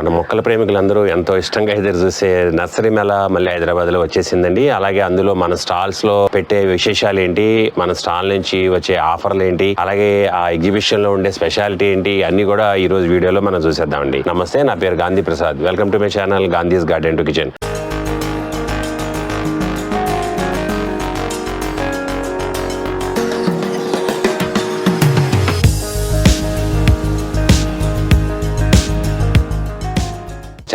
మన మొక్కల ప్రేమికులందరూ ఎంతో ఇష్టంగా ఎదురు చూసే నర్సరీ మేళ మళ్ళీ హైదరాబాద్లో వచ్చేసిందండి. అలాగే అందులో మన స్టాల్స్లో పెట్టే విశేషాలు ఏంటి మన స్టాల్ నుంచి వచ్చే ఆఫర్లు ఏంటి అలాగే ఆ ఎగ్జిబిషన్లో ఉండే స్పెషాలిటీ ఏంటి? అన్నీ కూడా ఈ రోజు వీడియోలో మనం చూసేద్దామండి. నమస్తే నా పేరు Gandhi Prasad. Welcome to my channel Gandhi's garden to kitchen.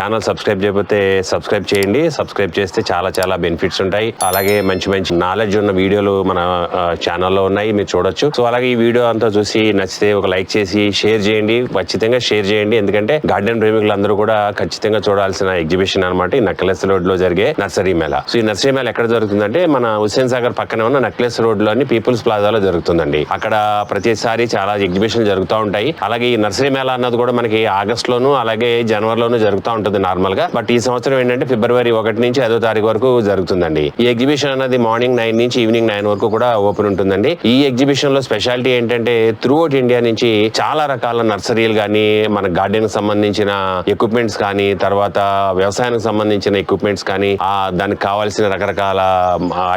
Channel subscribe చేయకపోతే సబ్స్క్రైబ్ చేయండి. సబ్స్క్రైబ్ చేస్తే చాలా చాలా బెనిఫిట్స్ ఉంటాయి. అలాగే మంచి మంచి నాలెడ్జ్ ఉన్న వీడియోలు మన ఛానల్లో ఉన్నాయి. మీరు చూడొచ్చు. సో అలాగే ఈ వీడియో అంతా చూసి నచ్చితే ఒక లైక్ చేసి షేర్ చేయండి. ఖచ్చితంగా షేర్ చేయండి. ఎందుకంటే గార్డెన్ ప్రేమికులందరూ కూడా ఖచ్చితంగా చూడాల్సిన ఎగ్జిబిషన్ అనమాట ఈ నక్లెస్ రోడ్లో జరిగే నర్సరీ మేళ. సో ఈ నర్సరీ మేళ ఎక్కడ జరుగుతుందంటే మన హుస్సేన్ సాగర్ పక్కనే ఉన్న నక్లెస్ రోడ్లోని పీపుల్స్ ప్లాజాలో జరుగుతుందండి. అక్కడ ప్రతిసారి చాలా ఎగ్జిబిషన్ జరుగుతూ ఉంటాయి. అలాగే ఈ నర్సరీ మేళ అన్నది కూడా మనకి ఆగస్ట్ లోను అలాగే జనవరిలోనూ జరుగుతూ ఉంటుంది. నార్మల్గా బట్ ఈ సంవత్సరం ఏంటంటే ఫిబ్రవరి ఒకటి నుంచి ఐదో తారీఖు వరకు జరుగుతుందండి. ఈ ఎగ్జిబిషన్ అనేది మార్నింగ్ నైన్ నుంచి ఈవినింగ్ నైన్ వరకు కూడా ఓపెన్ ఉంటుందండి. ఈ ఎగ్జిబిషన్లో స్పెషాలిటీ ఏంటంటే త్రూ అవుట్ ఇండియా నుంచి చాలా రకాల నర్సరీలు కానీ మన గార్డెన్ సంబంధించిన ఎక్విప్మెంట్స్ కానీ తర్వాత వ్యవసాయానికి సంబంధించిన ఎక్విప్మెంట్స్ కానీ ఆ దానికి కావాల్సిన రకరకాల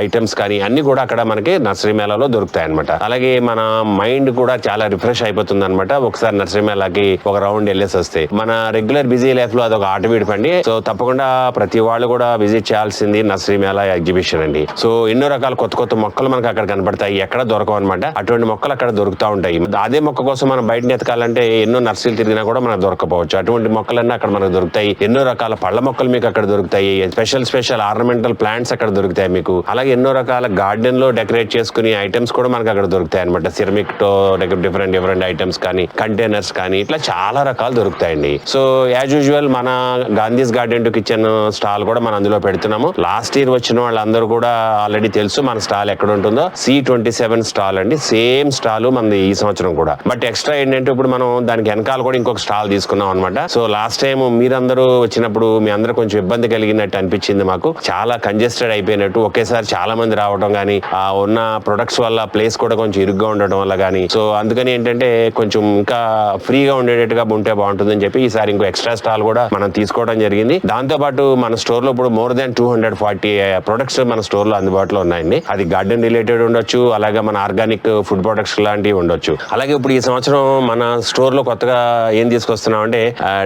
ఐటమ్స్ కానీ అన్ని కూడా అక్కడ మనకి నర్సరీ మేళాలో దొరుకుతాయి అనమాట అలాగే మన మైండ్ కూడా చాలా రిఫ్రెష్ అయిపోతుంది అనమాట ఒకసారి నర్సరీ మేళాకి ఒక రౌండ్ వెళ్ళేసి వస్తే. మన రెగ్యులర్ బిజీ లైఫ్లో అదొక ఆట విడిపండి. సో తప్పకుండా ప్రతి వాళ్ళు కూడా విజిట్ చేయాల్సింది నర్సరీ మేళా ఎగ్జిబిషన్ అండి. సో ఎన్నో రకాల కొత్త కొత్త మొక్కలు మనకు అక్కడ కనపడతాయి ఎక్కడ దొరకవు అనమాట అటువంటి మొక్కలు అక్కడ దొరుకుతూ ఉంటాయి. అదే మొక్క కోసం మనం బయట ఎతకాలంటే ఎన్నో నర్సరీలు తిరిగినా కూడా మనకు దొరకపోవచ్చు. అటువంటి మొక్కలన్నీ అక్కడ మనకు దొరుకుతాయి. ఎన్నో రకాల పళ్ళ మొక్కలు మీకు అక్కడ దొరుకుతాయి. స్పెషల్ స్పెషల్ ఆర్నమెంటల్ ప్లాంట్స్ అక్కడ దొరుకుతాయి మీకు. అలాగే ఎన్నో రకాల గార్డెన్లో డెకరేట్ చేసుకునే ఐటమ్స్ కూడా మనకు అక్కడ దొరుకుతాయి అనమాట సిరమిక్తో డిఫరెంట్ డిఫరెంట్ ఐటమ్స్ కానీ కంటైనర్స్ కానీ ఇట్లా చాలా రకాలు దొరుకుతాయండి. సో యాజ్ యూజువల్ మన Gandhi's garden to kitchen stall కూడా మనం అందులో పెడుతున్నాము. లాస్ట్ ఇయర్ వచ్చిన వాళ్ళందరూ కూడా ఆల్రెడీ తెలుసు మన స్టాల్ ఎక్కడ ఉంటుందో. సి ట్వంటీ సెవెన్ స్టాల్ అండి. సేమ్ స్టాల్ మనది ఈ సంవత్సరం కూడా. బట్ ఎక్స్ట్రా ఏంటంటే ఇప్పుడు మనం దానికి వెనకాల కూడా ఇంకొక స్టాల్ తీసుకున్నాం అనమాట సో లాస్ట్ టైం మీరందరూ వచ్చినప్పుడు మీ అందరూ కొంచెం ఇబ్బంది కలిగినట్టు అనిపించింది మాకు. చాలా కంజెస్టెడ్ అయిపోయినట్టు ఒకేసారి చాలా మంది రావడం కానీ ఆ ఉన్న ప్రొడక్ట్స్ వల్ల ప్లేస్ కూడా కొంచెం ఇరుగ్గా ఉండడం వల్ల కానీ సో అందుకని ఏంటంటే కొంచెం ఇంకా ఫ్రీగా ఉండేటట్టుగా ఉంటే బాగుంటుందని చెప్పి ఈసారి ఇంకో ఎక్స్ట్రా స్టాల్ కూడా మనం తీసుకోవడం జరిగింది. దాంతో పాటు మన స్టోర్లో ఇప్పుడు more than two hundred forty products మన స్టోర్లో అందుబాటులో ఉన్నాయండి. అది గార్డెన్ రిలేటెడ్ ఉండొచ్చు అలాగే మన ఆర్గానిక్ ఫుడ్ ప్రొడక్ట్స్ లాంటివి ఉండొచ్చు. అలాగే ఇప్పుడు ఈ సంవత్సరం మన స్టోర్లో కొత్తగా ఏం తీసుకొస్తున్నాం అంటే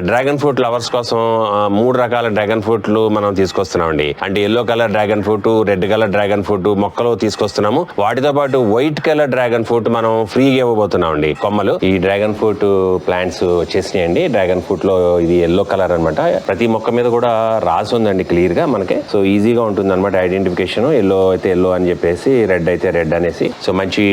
డ్రాగన్ uh, ఫ్రూట్ లవర్స్ కోసం uh, మూడు రకాల డ్రాగన్ ఫ్రూట్లు మనం తీసుకొస్తున్నామండి. అంటే yellow colour dragon fruit red colour dragon fruit మొక్కలు తీసుకొస్తున్నాము. వాటితో పాటు వైట్ కలర్ డ్రాగన్ ఫ్రూట్ మనం ఫ్రీగా ఇవ్వబోతున్నాం అండి కొమ్మలు. ఈ డ్రాగన్ ఫ్రూట్ ప్లాంట్స్ వచ్చేసినాయి అండి డ్రాగన్ ఫ్రూట్లో ఇది ఎల్లో కలర్ అన్నమాట. ప్రతి మొక్క మీద కూడా రాసి ఉందండి క్లియర్గా మనకి. సో ఈజీగా ఉంటుంది అనమాట ఐడెంటిఫికేషన్. ఎల్లో అయితే ఎల్లో అని చెప్పేసి రెడ్ అయితే రెడ్ అనేసి. సో మంచి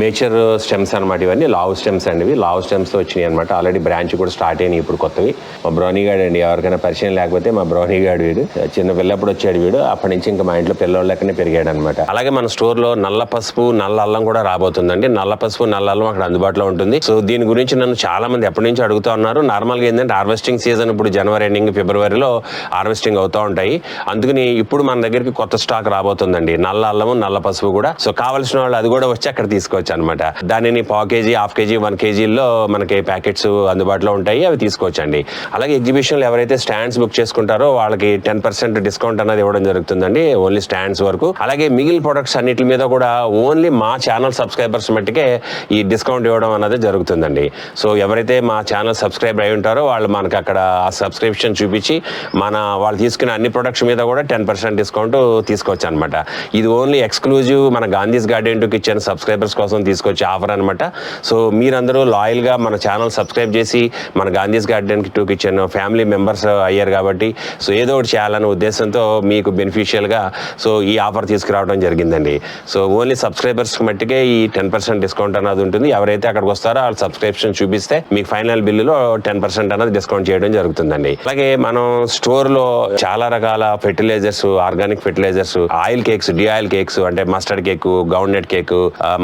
మేచర్ స్టెమ్స్ అనమాట ఇవన్నీ. లావ్ స్టెమ్స్ అండి ఇవి. లావ్ స్టెమ్స్ వచ్చినాయి అనమాట ఆల్రెడీ బ్రాంచ్ కూడా స్టార్ట్ అయినాయి ఇప్పుడు కొత్తవి. మా బ్రౌనీ గార్డ్ అండి ఎవరికైనా పరిచయం లేకపోతే మా బ్రౌనీ గార్డ్ వీడు. చిన్న పిల్లప్పుడు వచ్చాడు వీడు. అప్పటి నుంచి ఇంకా మా ఇంట్లో పిల్లలు లెక్కనే పెరిగాడు అనమాట అలాగే మన స్టోర్లో నల్ల పసుపు నల్ల అల్లం కూడా రాబోతుందండి. నల్ల పసుపు నల్ల అల్లం అక్కడ అందుబాటులో ఉంటుంది. సో దీని గురించి నన్ను చాలా మంది ఎప్పటి నుంచి అడుగుతా ఉన్నారు. నార్మల్గా ఏంటంటే హార్వెస్టింగ్ సీజన్ ఇప్పుడు జనవరి ఎండింగ్ ఫిబ్రవరిలో హార్వెస్టింగ్ అవుతూ ఉంటాయి. అందుకని ఇప్పుడు మన దగ్గరికి కొత్త స్టాక్ రాబోతుందండి. నల్ల అల్లము నల్ల పసుపు కూడా. సో కావాల్సిన వాళ్ళు అది కూడా వచ్చి అక్కడ తీసుకోవచ్చు అనమాట దానిని పావు కేజీ హాఫ్ కేజీ వన్ కేజీల్లో మనకి ప్యాకెట్స్ అందుబాటులో ఉంటాయి. అవి తీసుకోవచ్చండి. అలాగే ఎగ్జిబిషన్లో ఎవరైతే స్టాండ్స్ బుక్ చేసుకుంటారో వాళ్ళకి టెన్ పర్సెంట్ డిస్కౌంట్ అనేది ఇవ్వడం జరుగుతుందండి. ఓన్లీ స్టాండ్స్ వరకు. అలాగే మిగిలిన ప్రొడక్ట్స్ అన్నిటి మీద కూడా ఓన్లీ మా ఛానల్ సబ్స్క్రైబర్స్ మట్టుకే ఈ డిస్కౌంట్ ఇవ్వడం అనేది జరుగుతుందండి. సో ఎవరైతే మా ఛానల్ సబ్స్క్రైబ్ అయి ఉంటారో వాళ్ళు మనకి అక్కడ సబ్స్క్రైబ్ సబ్స్క్రిప్షన్ చూపించి మన వాళ్ళు తీసుకున్న అన్ని ప్రొడక్ట్స్ మీద కూడా టెన్ పర్సెంట్ డిస్కౌంట్ తీసుకోవచ్చు అనమాట ఇది ఓన్లీ ఎక్స్క్లూజివ్ మన Gandhi's garden to kitchen subscribers కోసం తీసుకొచ్చే ఆఫర్ అనమాట సో మీరందరూ లాయల్గా మన ఛానల్ సబ్స్క్రైబ్ చేసి మన Gandhi's garden to kitchen family members అయ్యారు కాబట్టి సో ఏదో ఒకటి చేయాలనే ఉద్దేశంతో మీకు బెనిఫిషియల్గా సో ఈ ఆఫర్ తీసుకురావడం జరిగిందండి. సో ఓన్లీ సబ్స్క్రైబర్స్ మట్టికే ఈ టెన్ పర్సెంట్ డిస్కౌంట్ అన్నది ఉంటుంది. ఎవరైతే అక్కడికి వస్తారో వాళ్ళు సబ్స్క్రిప్షన్ చూపిస్తే మీకు ఫైనల్ బిల్లులో టెన్ పర్సెంట్ అనేది డిస్కౌంట్ చేయడం జరుగుతుందండి. అలాగే మనం స్టోర్లో చాలా రకాల fertilizers organic fertilizers oil cakes de oil cakes అంటే మస్టర్డ్ కేక్ గౌండెడ్ కేక్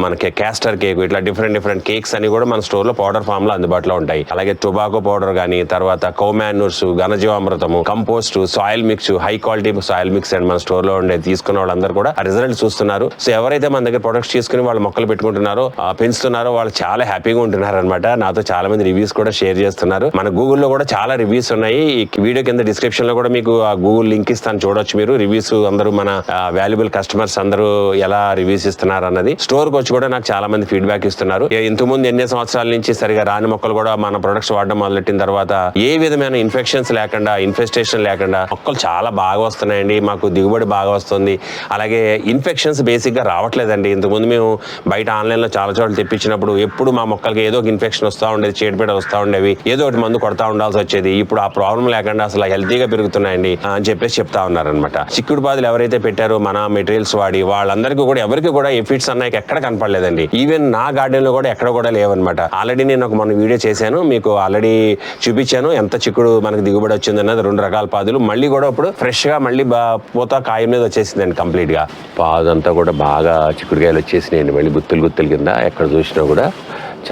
మనకి క్యాస్టర్ కేక్ ఇట్లా డిఫరెంట్ డిఫరెంట్ కేక్స్ అని కూడా మన స్టోర్లో పౌడర్ ఫామ్లో అందుబాటులో ఉంటాయి. అలాగే టొబాకో పౌడర్ కానీ తర్వాత cow manures ఘనజీవామృతము compost soil mix high quality soil mix and మన స్టోర్లో ఉండే తీసుకున్న వాళ్ళందరూ కూడా రిజల్ట్ చూస్తున్నారు. సో ఎవరైతే మన దగ్గర ప్రొడక్ట్స్ తీసుకుని వాళ్ళు మొక్కలు పెట్టుకుంటున్నారో పెంచుతున్నారో వాళ్ళు చాలా హ్యాపీగా ఉంటున్నారు అనమాట నాతో చాలా మంది రివ్యూస్ కూడా షేర్ చేస్తున్నారు. మన గూగుల్లో కూడా చాలా రివ్యూస్ ఉన్నాయి. ఈ వీడియో కింద డిస్క్రిప్షన్లో కూడా మీకు ఆ గూగుల్ లింక్ ఇస్తాను. చూడొచ్చు మీరు. రివ్యూస్ అందరూ మన వాల్యుబుల్ కస్టమర్స్ అందరూ ఎలా రివ్యూస్ ఇస్తున్నారు అన్నది. స్టోర్కి వచ్చి కూడా నాకు చాలా మంది ఫీడ్బ్యాక్ ఇస్తున్నారు. ఇంతకుముందు ఎన్ని సంవత్సరాల నుంచి సరిగా రాని మొక్కలు కూడా మన ప్రొడక్ట్స్ వాడడం మొదలెట్టిన తర్వాత ఏ విధమైన ఇన్ఫెక్షన్స్ లేకుండా ఇన్ఫెస్టేషన్ లేకుండా మొక్కలు చాలా బాగా వస్తున్నాయండి. మాకు దిగుబడి బాగా వస్తుంది. అలాగే ఇన్ఫెక్షన్స్ బేసిక్గా రావట్లేదండి. ఇంతకుముందు మేము బయట ఆన్లైన్లో చాలా చోట్ల తెప్పించినప్పుడు ఎప్పుడు మా మొక్కలకి ఏదో ఒక ఇన్ఫెక్షన్ వస్తూ ఉండేది చీడపీడ వస్తూ ఉండేవి ఏదో ఒకటి మందు కొడతా ఉండాల్సి వచ్చేది. ఇప్పుడు ఆ ప్రాబ్లం లేకుండా అసలు హెల్తీగా పెరుగుతున్నాయండి అని చెప్పేసి చెప్తా ఉన్నారనమాట చిక్కుడు పాదులు ఎవరైతే పెట్టారో మన మెటీరియల్స్ వాడి వాళ్ళందరికీ కూడా ఎవరికి కూడా ఎఫిట్స్ అన్నాయి ఎక్కడ కనపడలేదండి. ఈవెన్ నా గార్డెన్లో కూడా ఎక్కడ కూడా లేవన్నమాట. ఆల్రెడీ నేను ఒక మన వీడియో చేశాను మీకు ఆల్రెడీ చూపించాను ఎంత చిక్కుడు మనకు దిగుబడి వచ్చింది అన్నది రెండు రకాల పాదులు. మళ్ళీ కూడా ఇప్పుడు ఫ్రెష్గా మళ్ళీ బా- పూత కాయ మీద వచ్చేసిందండి కంప్లీట్గా. పాదంతా కూడా బాగా చిక్కుడుకాయలు వచ్చేసినాయండి. మళ్ళీ గుత్తులు గుత్తులు కింద ఎక్కడ చూసినా కూడా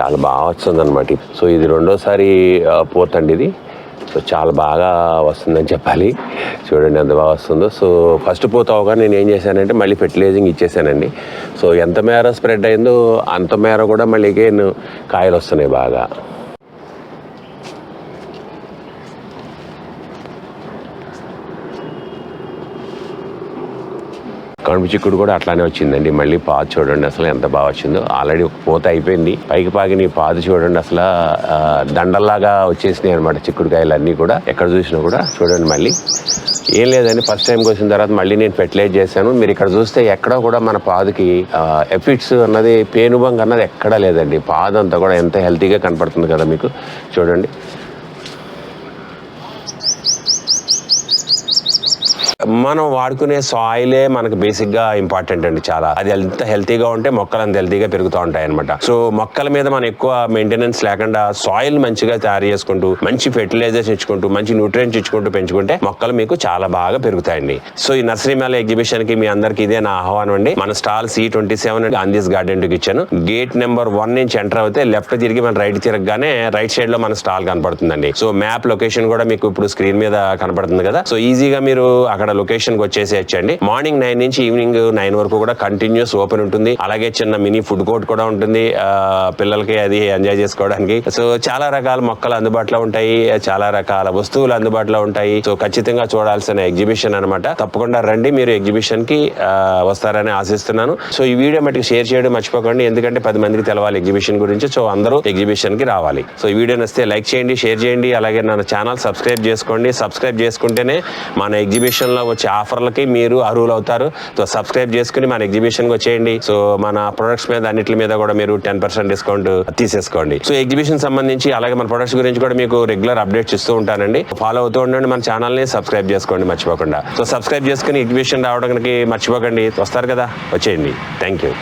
చాలా బాగా వస్తుంది అనమాట సో ఇది రెండోసారి ఆ, ఇది. సో చాలా బాగా వస్తుందని చెప్పాలి. చూడండి ఎంత బాగా వస్తుందో. సో ఫస్ట్ పోతావుగా నేను ఏం చేశానంటే మళ్ళీ ఫెర్టిలైజింగ్ ఇచ్చేసానండి సో ఎంత మేర స్ప్రెడ్ అయిందో అంత మేర కూడా మళ్ళీ అగైన్ కాయలు వస్తున్నాయి బాగా. కడుపు చిక్కుడు కూడా అట్లానే వచ్చిందండి. మళ్ళీ పాదు చూడండి అసలు ఎంత బాగా వచ్చిందో. ఆల్రెడీ ఒక పూత అయిపోయింది. పైకి పాగిన పాదు చూడండి అసలు దండల్లాగా వచ్చేసినాయి అనమాట చిక్కుడుకాయలు అన్నీ కూడా. ఎక్కడ చూసినా కూడా చూడండి మళ్ళీ. ఏం లేదండి ఫస్ట్ టైం కోసిన తర్వాత మళ్ళీ నేను ఫెర్టిలైజ్ చేశాను. మీరు ఇక్కడ చూస్తే ఎక్కడా కూడా మన పాదుకి ఎఫిట్స్ అన్నది పేనుబంగ్ అన్నది ఎక్కడా లేదండి. పాదంతా కూడా ఎంత హెల్తీగా కనపడుతుంది కదా మీకు. చూడండి. మనం వాడుకునే సాయిలే మనకు బేసిక్గా ఇంపార్టెంట్ అండి చాలా. అది ఎంత హెల్తీగా ఉంటే మొక్కలు అంత హెల్తీగా పెరుగుతూ ఉంటాయి అనమాట సో మొక్కల మీద మనం ఎక్కువ మెయింటెనెన్స్ లేకుండా సాయిల్ మంచిగా తయారు చేసుకుంటూ మంచి ఫెర్టిలైజర్స్ ఇచ్చుకుంటూ మంచి న్యూట్రియంట్స్ ఇచ్చుకుంటూ పెంచుకుంటే మొక్కలు మీకు చాలా బాగా పెరుగుతాయండి. సో ఈ నర్సరీ మేళ ఎగ్జిబిషన్కి మీ అందరికి ఇదే నా ఆహ్వానం అండి. మన stall C twenty seven Gandhi's గార్డెన్కి ఇచ్చాను. గేట్ నెంబర్ వన్ నుంచి ఎంటర్ అవుతే లెఫ్ట్ తిరిగి మన రైట్ తిరగగానే రైట్ సైడ్లో మన స్టాల్ కనపడుతుందండి. సో మ్యాప్ లొకేషన్ కూడా మీకు ఇప్పుడు స్క్రీన్ మీద కనపడుతుంది కదా. సో ఈజీగా మీరు అక్కడ లొకేషన్కి వచ్చేసి వచ్చండి మార్నింగ్ నైన్ నుంచి ఈవినింగ్ నైన్ వరకు కూడా కంటిన్యూస్ ఓపెన్ ఉంటుంది. అలాగే చిన్న మినీ ఫుడ్ కోర్ట్ కూడా ఉంటుంది. పిల్లలకి అది ఎంజాయ్ చేసుకోవడానికి. సో చాలా రకాల మొక్కలు అందుబాటులో ఉంటాయి. చాలా రకాల వస్తువులు అందుబాటులో ఉంటాయి. సో ఖచ్చితంగా చూడాల్సిన ఎగ్జిబిషన్ అనమాట తప్పకుండా రండి. మీరు ఎగ్జిబిషన్కి వస్తారని ఆశిస్తున్నాను. సో ఈ వీడియో మటుకు షేర్ చేయడం మర్చిపోకండి. ఎందుకంటే పది మందికి తెలవాలి ఎగ్జిబిషన్ గురించి. సో అందరూ ఎగ్జిబిషన్కి రావాలి. సో ఈ వీడియో నచ్చితే లైక్ చేయండి షేర్ చేయండి. అలాగే నా ఛానల్ సబ్స్క్రైబ్ చేసుకోండి. సబ్స్క్రైబ్ చేసుకుంటేనే మన ఎగ్జిబిషన్లో వచ్చే ఆఫర్లకి మీరు అర్హులు అవుతారు సో సబ్స్క్రైబ్ చేసుకుని మన ఎగ్జిబిషన్కి వచ్చేయండి. సో మన ప్రొడక్ట్స్ మీద అన్నిటి మీద కూడా మీరు టెన్ పర్సెంట్ డిస్కౌంట్ తీసేసుకోండి. సో ఎగ్జిబిషన్ సంబంధించి అలాగే మన ప్రొడక్ట్స్ గురించి కూడా మీకు రెగ్యులర్ అప్డేట్స్ ఇస్తూ ఉంటానండి. ఫాలో అవుతూ ఉండండి మన ఛానల్ని సబ్స్క్రైబ్ చేసుకోండి మర్చిపోకుండా. సో సబ్స్క్రైబ్ చేసుకుని ఎగ్జిబిషన్ రావడానికి మర్చిపోకండి. వస్తారు కదా? వచ్చేయండి. Thank you